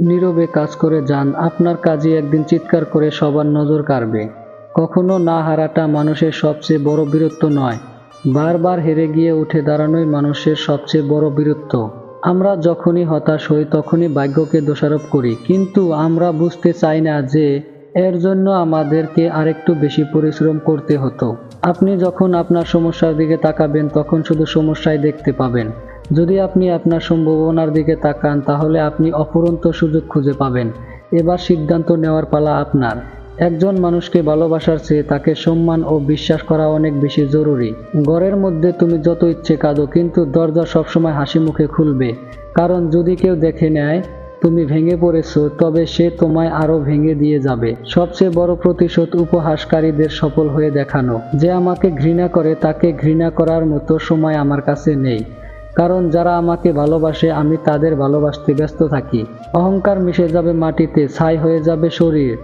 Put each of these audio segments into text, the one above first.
নীরবে কাজ করে যান। আপনার কাজে একদিন চিৎকার করে সবার নজর কাড়বে। কখনো না হারাটা মানুষের সবচেয়ে বড় বীরত্ব নয়। বারবার হেরে গিয়ে উঠে দাঁড়ানোই মানুষের সবচেয়ে বড় বীরত্ব। আমরা যখনই হতাশ হই, তখনই ভাগ্যকে দোষারোপ করি। কিন্তু আমরা বুঝতে চাই না যে, এর জন্য আমাদেরকে আরেকটু বেশি পরিশ্রম করতে হতো। আপনি যখন আপনার সমস্যার দিকে তাকাবেন, তখন শুধু সমস্যাই দেখতে পাবেন। যদি আপনি আপনার সম্ভাবনার দিকে তাকান, তাহলে আপনি অফুরন্ত সুযোগ খুঁজে পাবেন। এবার সিদ্ধান্ত নেওয়ার পালা আপনার। একজন মানুষকে ভালোবাসার চেয়ে তাকে সম্মান ও বিশ্বাস করা অনেক বেশি জরুরি। ঘরের মধ্যে তুমি যত ইচ্ছে কাঁদো, কিন্তু দরজা সবসময় হাসি মুখে খুলবে। কারণ যদি কেউ দেখে নেয়, তুমি ভেঙে পড়েছো তবে সে তোমায় আরও ভেঙে দিয়ে যাবে। সবচেয়ে বড় প্রতিশোধ উপহাসকারীদের সফল হয়ে দেখানো। যে আমাকে ঘৃণা করে, তাকে ঘৃণা করার মতো সময় আমার কাছে নেই। কারণ যারা আমাকে ভালোবাসে, আমি তাদের ভালোবাসতে ব্যস্ত থাকি। অহংকার মিশে যাবে মাটিতে, ছাই হয়ে যাবে শরীর।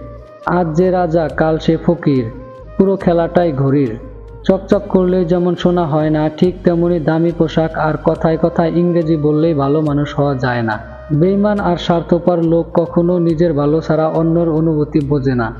আজ যে রাজা, কাল সে ফকির। পুরো খেলাটাই ঘড়ির। চকচক করলেই যেমন শোনা হয় না, ঠিক তেমনি দামি পোশাক আর কথায় কথায় ইংরেজি বললেই ভালো মানুষ হওয়া যায় না। বেইমান আর স্বার্থপর লোক কখনো নিজের ভালো ছাড়া অন্যর অনুভূতি বোঝে না।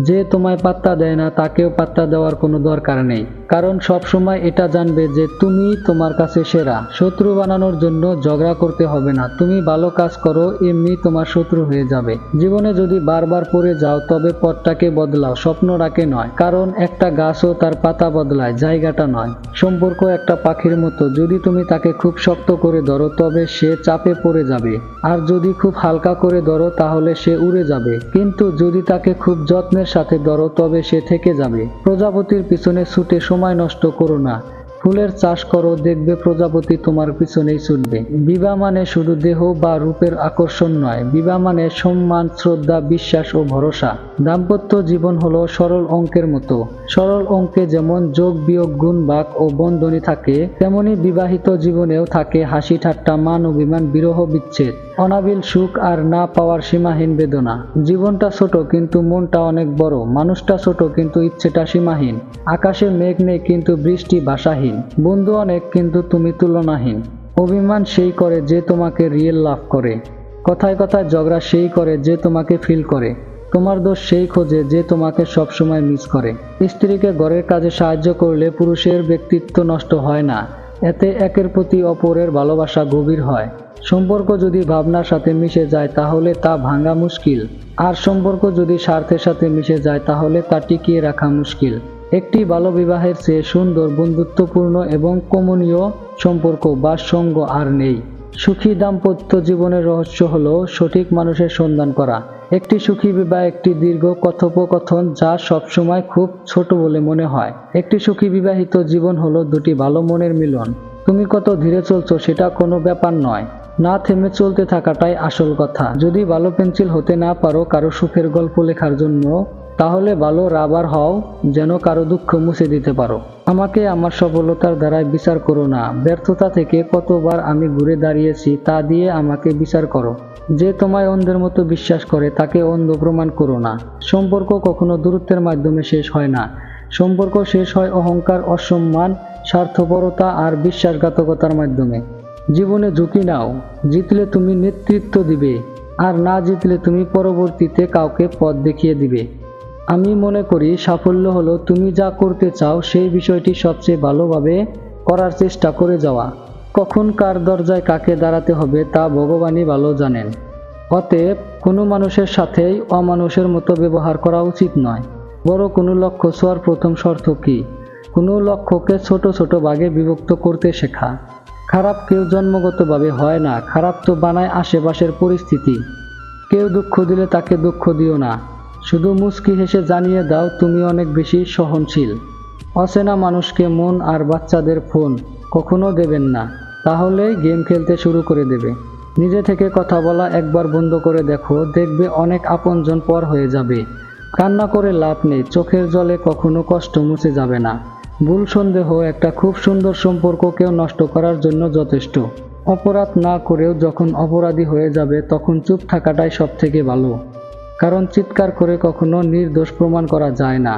যে তোমায় পাত্তা দেয় না, তাকেও পাত্তা দেওয়ার কোনো দরকার নেই। কারণ সব সময় এটা জানবে যে তুমি তোমার কাছে সেরা। শত্রু বানানোর জন্য ঝগড়া করতে হবে না। তুমি ভালো কাজ করো, এমনি তোমার শত্রু হয়ে যাবে। জীবনে যদি বারবার পড়ে যাও, তবে পথটাকে বদলাও। স্বপ্নটাকে নয়। কারণ একটা গাছও তার পাতা বদলায়, জায়গাটা নয়। সম্পর্ক একটা পাখির মতো। যদি তুমি তাকে খুব শক্ত করে ধরো, তবে সে চাপে পড়ে যাবে। আর যদি খুব হালকা করে ধরো, তাহলে সে উড়ে যাবে। কিন্তু যদি তাকে খুব যত্নের সাথে ধরো, তবে সে থেকে যাবে। প্রজাপতির পিছনে ছুটে সময় নষ্ট করো না। ফুলের চাষ করো, দেখবে প্রজাপতি তোমার পিছনেই ছুটবে বিবাহ মানে শুধু দেহ বা রূপের আকর্ষণ নয় বিবাহ মানে সম্মান, শ্রদ্ধা, বিশ্বাস ও ভরসা। দাম্পত্য জীবন হলো সরল অঙ্কের মতো। সরল অঙ্কে যেমন যোগ, বিয়োগ, গুণ, বাক ও বন্ধনী থাকে, তেমনি বিবাহিত জীবনেও থাকে হাসি ঠাট্টা, মান অভিমান, বিরহ বিচ্ছেদ। অনাবিল সুখ আর না পাওয়ার সীমাহীন বেদনা। জীবনটা ছোট কিন্তু মনটা অনেক বড়। মানুষটা ছোট কিন্তু ইচ্ছেটা সীমাহীন। আকাশে মেঘ নেই কিন্তু বৃষ্টি ভাষাহীন বন্ধু অনেক কিন্তু তুমি তুলনাহীন। অভিমান সেই করে যে তোমাকে রিয়েল লাভ করে। কথায় কথায় ঝগড়া সেই করে যে তোমাকে ফিল করে। তোমার দোষ সেই খোঁজে যে তোমাকে সবসময় মিস করে। স্ত্রীকে ঘরের কাজে সাহায্য করলে পুরুষের ব্যক্তিত্ব নষ্ট হয় না। এতে একের প্রতি অপরের ভালোবাসা গভীর হয়। সম্পর্ক যদি ভাবনার সাথে মিশে যায় তাহলে তা ভাঙা মুশকিল। আর সম্পর্ক যদি স্বার্থের সাথে মিশে যায় তাহলে তা টিকিয়ে রাখা মুশকিল। একটি ভালো বিবাহের চেয়ে সুন্দর, বন্ধুত্বপূর্ণ এবং কমনীয় সম্পর্ক বা সঙ্গ আর নেই। সুখী দাম্পত্য জীবনের রহস্য হলো সঠিক মানুষের সন্ধান করা। একটি সুখী বিবাহ একটি দীর্ঘ কথোপকথন যা সবসময় খুব ছোট বলে মনে হয়। একটি সুখী বিবাহিত জীবন হলো দুটি ভালো মনের মিলন। তুমি কত ধীরে চলছো সেটা কোনো ব্যাপার নয়। না থেমে চলতে থাকাটাই আসল কথা। যদি ভালো পেন্সিল হতে না পারো কারও সুখের গল্প লেখার জন্য, তাহলে ভালো রাবার হও, যেন কারও দুঃখ মুছে দিতে পারো। আমাকে আমার সফলতার দ্বারায় বিচার করো না। ব্যর্থতা থেকে কতবার আমি ঘুরে দাঁড়িয়েছি তা দিয়ে আমাকে বিচার করো। যে তোমায় অন্ধের মতো বিশ্বাস করে, তাকে অন্ধ প্রমাণ করো না। সম্পর্ক কখনো দূরত্বের মাধ্যমে শেষ হয় না। সম্পর্ক শেষ হয় অহংকার, অসম্মান, স্বার্থপরতা আর বিশ্বাসঘাতকতার মাধ্যমে। জীবনে ঝুঁকি নাও, জিতলে তুমি নেতৃত্ব দিবে, আর না জিতলে তুমি পরবর্তীতে কাউকে পথ দেখিয়ে দিবে। আমি মনে করি সাফল্য হলো তুমি যা করতে চাও সেই বিষয়টি সবচেয়ে ভালোভাবে করার চেষ্টা করে যাওয়া। কখন কার দরজায় কাকে দাঁড়াতে হবে তা ভগবানই ভালো জানেন। অতএব কোনো মানুষের সাথেই অমানুষের মতো ব্যবহার করা উচিত নয়। বড় কোনো লক্ষ্য ছোঁয়ার প্রথম শর্ত কি? কোনো লক্ষ্যকে ছোট ছোট ভাগে বিভক্ত করতে শেখা। খারাপ কেউ জন্মগতভাবে হয় না, খারাপ তো বানায় আশেপাশের পরিস্থিতি। কেউ দুঃখ দিলে তাকে দুঃখ দিও না। শুধু মুচকি হেসে জানিয়ে দাও, তুমি অনেক বেশি সহনশীল। অচেনা মানুষকে মন আর বাচ্চাদের ফোন কখনো দেবেন না তাহলে গেম খেলতে শুরু করে দেবে। নিজে থেকে কথা বলা একবার বন্ধ করে দেখো, দেখবে অনেক আপনজন পর হয়ে যাবে। কান্না করে লাভ নেই, চোখের জলে কখনো কষ্ট মুছে যাবে না। ভুল সন্দেহ একটা খুব সুন্দর সম্পর্ককেও নষ্ট করার জন্য যথেষ্ট। অপরাধ না করেও যখন অপরাধী হয়ে যাবে, তখন চুপ থাকাটাই সব থেকে ভালো। কারণ চিৎকার করে কখনো নির্দোষ প্রমাণ করা যায় না।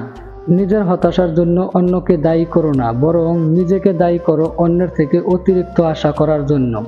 নিজের হতাশার জন্য অন্যকে দায়ী করো না, বরং নিজেকে দায়ী করো অন্যের থেকে অতিরিক্ত আশা করার জন্য।